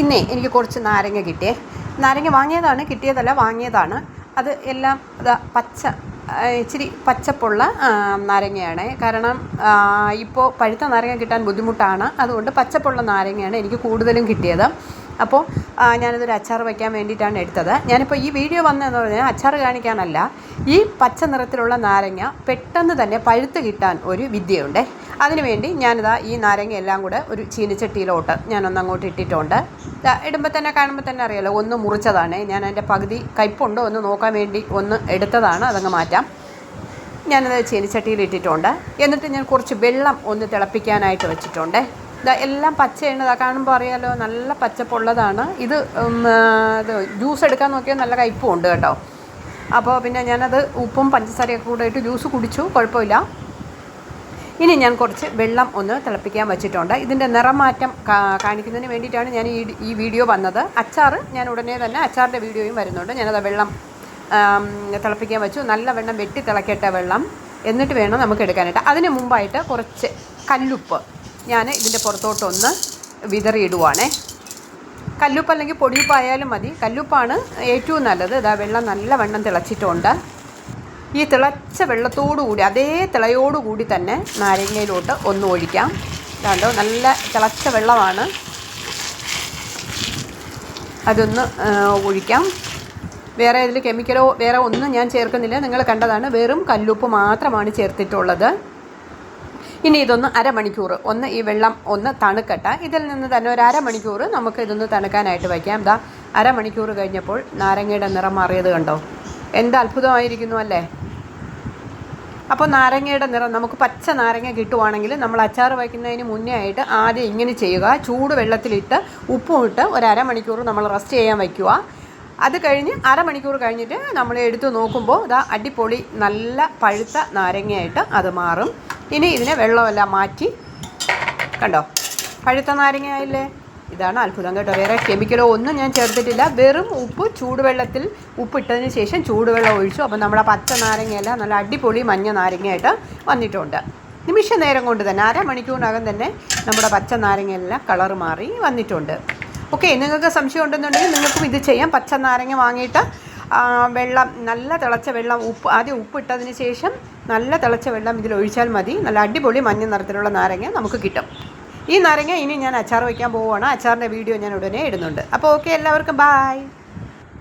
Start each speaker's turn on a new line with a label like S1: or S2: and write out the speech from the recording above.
S1: ഇന്നേ എനിക്ക് കുറച്ച് നാരങ്ങ കിട്ടിയേ. നാരങ്ങ വാങ്ങിയതാണ് കിട്ടിയതല്ല വാങ്ങിയതാണ്. അത് എല്ലാം പച്ച ഇച്ചിരി പച്ചപ്പുള്ള നാരങ്ങയാണ്. കാരണം ഇപ്പോൾ പഴുത്ത നാരങ്ങ കിട്ടാൻ ബുദ്ധിമുട്ടാണ്. അതുകൊണ്ട് പച്ചപ്പുള്ള നാരങ്ങയാണ് എനിക്ക് കൂടുതലും കിട്ടിയത്. അപ്പോൾ ഞാനിതൊരു അച്ചാർ വയ്ക്കാൻ വേണ്ടിയിട്ടാണ് എടുത്തത്. ഞാനിപ്പോൾ ഈ വീഡിയോ വന്നതെന്ന് പറഞ്ഞാൽ അച്ചാർ കാണിക്കാനല്ല. ഈ പച്ച നിറത്തിലുള്ള നാരങ്ങ പെട്ടെന്ന് തന്നെ പഴുത്ത് കിട്ടാൻ ഒരു വിദ്യയുണ്ട്. അതിനുവേണ്ടി ഞാനിതാ ഈ നാരങ്ങ എല്ലാം കൂടെ ഒരു ചീനിച്ചട്ടിയിലോട്ട് ഞാനൊന്ന് അങ്ങോട്ട് ഇട്ടിട്ടുണ്ട് ഇടുമ്പോൾ തന്നെ കാണുമ്പോൾ തന്നെ അറിയാലോ ഒന്ന് മുറിച്ചതാണ്. ഞാൻ അതിന്റെ പകുതി കയ്പുണ്ടോ ഒന്ന് നോക്കാൻ വേണ്ടി ഒന്ന് എടുത്തതാണ് അതങ്ങ് മാറ്റാം. ഞാനത് ചീനിച്ചട്ടിയിൽ ഇട്ടിട്ടുണ്ട്. എന്നിട്ട് ഞാൻ കുറച്ച് വെള്ളം ഒന്ന് തിളപ്പിക്കാനായിട്ട് വെച്ചിട്ടുണ്ട്. ഇതാ എല്ലാം പച്ചയാണ് ഇതാ കാണുമ്പോൾ അറിയാലോ നല്ല പച്ചപ്പുള്ളതാണ്. ഇത് ഇത് ജ്യൂസ് എടുക്കാൻ നോക്കിയാൽ നല്ല കയ്പും ഉണ്ട് കേട്ടോ. അപ്പോൾ പിന്നെ ഞാനത് ഉപ്പും പഞ്ചസാരയൊക്കെ കൂടെ ഇട്ട് ജ്യൂസ് കുടിച്ചു കുഴപ്പമില്ല. ഇനി ഞാൻ കുറച്ച് വെള്ളം ഒന്ന് തിളപ്പിക്കാൻ വെച്ചിട്ടുണ്ട്. ഇതിന്റെ നിറമാറ്റം കാണിക്കുന്നതിന് വേണ്ടിയിട്ടാണ് ഞാൻ ഈ ഈ വീഡിയോ വന്നത്. അച്ചാർ ഞാൻ ഉടനെ തന്നെ അച്ചാറിന്റെ വീഡിയോയും വരുന്നുണ്ട്. ഞാനത് വെള്ളം തിളപ്പിക്കാൻ വെച്ചു. നല്ല വെള്ളം വെട്ടി തിളക്കട്ടെ വെള്ളം എന്നിട്ട് വേണം നമുക്ക് എടുക്കാനായിട്ട്. അതിന് മുമ്പായിട്ട് കുറച്ച് കല്ലുപ്പ് ഞാൻ ഇതിന്റെ പുറത്തോട്ടൊന്ന് വിതറിയിടുവാണേ. കല്ലുപ്പ് അല്ലെങ്കിൽ പൊടിയുപ്പായാലും മതി. കല്ലുപ്പാണ് ഏറ്റവും നല്ലത്. ഇതാ വെള്ളം നല്ല വെള്ളം തിളച്ചിട്ടുണ്ട്. ഈ തിളച്ച വെള്ളത്തോടുകൂടി അതേ തിളയോടുകൂടി തന്നെ നാരങ്ങയിലോട്ട് ഒന്ന് ഒഴിക്കാം. കണ്ടോ നല്ല തിളച്ച വെള്ളമാണ്. അതൊന്ന് ഒഴിക്കാം. വേറെ ഇതിൽ കെമിക്കലോ വേറെ ഒന്നും ഞാൻ ചേർക്കുന്നില്ല. നിങ്ങൾ കണ്ടതാണ് വെറും കല്ലുപ്പ് മാത്രമാണ് ചേർത്തിട്ടുള്ളത്. ഇനി ഇതൊന്ന് അരമണിക്കൂർ ഒന്ന് ഈ വെള്ളം ഒന്ന് തണുക്കട്ടെ. ഇതിൽ നിന്ന് തന്നെ ഒരു അരമണിക്കൂർ നമുക്ക് ഇതൊന്ന് തണുക്കാനായിട്ട് വയ്ക്കാം. ദാ അരമണിക്കൂർ കഴിഞ്ഞപ്പോൾ നാരങ്ങയുടെ നിറം മാറിയത് കണ്ടോ? എന്ത് അത്ഭുതമായിരിക്കുന്നു അല്ലേ? അപ്പോൾ നാരങ്ങയുടെ നിറം നമുക്ക് പച്ച നാരങ്ങ കിട്ടുവാണെങ്കിൽ നമ്മൾ അച്ചാർ വയ്ക്കുന്നതിന് മുന്നേ ആയിട്ട് ആദ്യം ഇങ്ങനെ ചെയ്യുക. ചൂട് വെള്ളത്തിലിട്ട് ഉപ്പും ഇട്ട് ഒരു അരമണിക്കൂർ നമ്മൾ റെസ്റ്റ് ചെയ്യാൻ വയ്ക്കുക. അത് കഴിഞ്ഞ് അരമണിക്കൂർ കഴിഞ്ഞിട്ട് നമ്മൾ എടുത്തു നോക്കുമ്പോൾ ഇതാ അടിപൊളി നല്ല പഴുത്ത നാരങ്ങയായിട്ട് അത് മാറും. ഇനി ഇതിനെ വെള്ളമെല്ലാം മാറ്റി കണ്ടോ? പഴുത്ത നാരങ്ങയായില്ലേ? ഇതാണ് അത്ഭുതം കേട്ടോ. വേറെ കെമിക്കലോ ഒന്നും ഞാൻ ചേർത്തിട്ടില്ല. വെറും ഉപ്പ് ചൂടുവെള്ളത്തിൽ ഉപ്പിട്ടതിന് ശേഷം ചൂടുവെള്ളം ഒഴിച്ചു. അപ്പോൾ നമ്മുടെ പച്ച നാരങ്ങയല്ല നല്ല അടിപൊളി മഞ്ഞ നാരങ്ങയായിട്ട് വന്നിട്ടുണ്ട്. നിമിഷ നേരം കൊണ്ട് തന്നെ അരമണിക്കൂറിനകം തന്നെ നമ്മുടെ പച്ച നാരങ്ങയെല്ലാം കളർ മാറി വന്നിട്ടുണ്ട്. ഓക്കെ നിങ്ങൾക്ക് സംശയം ഉണ്ടെന്നുണ്ടെങ്കിൽ നിങ്ങൾക്കും ഇത് ചെയ്യാം. പച്ച നാരങ്ങ വാങ്ങിയിട്ട് വെള്ളം നല്ല തിളച്ച വെള്ളം ഉപ്പ് ആദ്യം ഉപ്പിട്ടതിന് ശേഷം നല്ല തിളച്ച വെള്ളം ഇതിൽ ഒഴിച്ചാൽ മതി. നല്ല അടിപൊളി മഞ്ഞ നിറത്തിലുള്ള നാരങ്ങ നമുക്ക് കിട്ടും. ഈ നാരങ്ങ ഇനി ഞാൻ അച്ചാർ വയ്ക്കാൻ പോവുകയാണ്. അച്ചാറിന്റെ വീഡിയോ ഞാൻ ഉടനെ ഇടുന്നുണ്ട്. അപ്പോൾ ഓക്കെ എല്ലാവർക്കും ബായ്